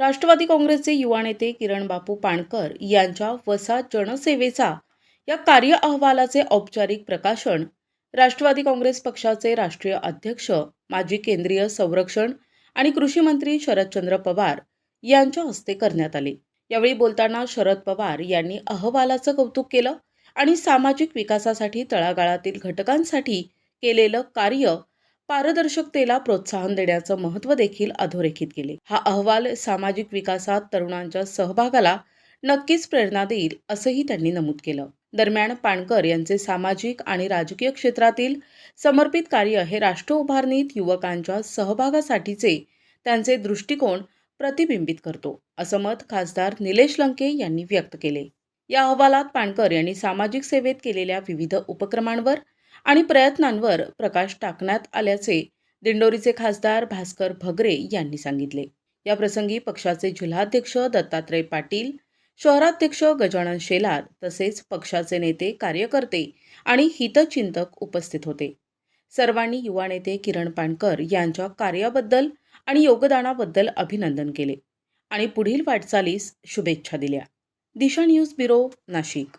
राष्ट्रवादी काँग्रेसचे युवा नेते किरण बापू पाणकर यांच्या वसा जनसेवेचा या कार्य अहवालाचे औपचारिक प्रकाशन राष्ट्रवादी काँग्रेस पक्षाचे राष्ट्रीय अध्यक्ष माजी केंद्रीय संरक्षण आणि कृषी मंत्री शरदचंद्र पवार यांच्या हस्ते करण्यात आले. यावेळी बोलताना शरद पवार यांनी अहवालाचं कौतुक केलं आणि सामाजिक विकासासाठी तळागाळातील घटकांसाठी केलेलं कार्य पारदर्शकतेला प्रोत्साहन देण्याचं महत्त्व देखील अधोरेखित केले. हा अहवाल सामाजिक विकासात तरुणांच्या सहभागाला नक्कीच प्रेरणा देईल असंही त्यांनी नमूद केलं. दरम्यान पाणकर यांचे सामाजिक आणि राजकीय क्षेत्रातील समर्पित कार्य हे राष्ट्र उभारणीत युवकांच्या सहभागासाठीचे त्यांचे दृष्टिकोन प्रतिबिंबित करतो असं मत खासदार निलेश लंके यांनी व्यक्त केले. या अहवालात पाणकर यांनी सामाजिक सेवेत केलेल्या विविध उपक्रमांवर आणि प्रयत्नांवर प्रकाश टाकण्यात आल्याचे दिंडोरीचे खासदार भास्कर भगरे यांनी सांगितले. या प्रसंगी पक्षाचे जिल्हाध्यक्ष दत्तात्रय पाटील शहराध्यक्ष गजानन शेलार तसेच पक्षाचे नेते कार्यकर्ते आणि हितचिंतक उपस्थित होते. सर्वांनी युवा नेते किरण पाणकर यांच्या कार्याबद्दल आणि योगदानाबद्दल अभिनंदन केले. आणि पुढील वाटचालीस शुभेच्छा दिल्या. Disha news bureau Nashik.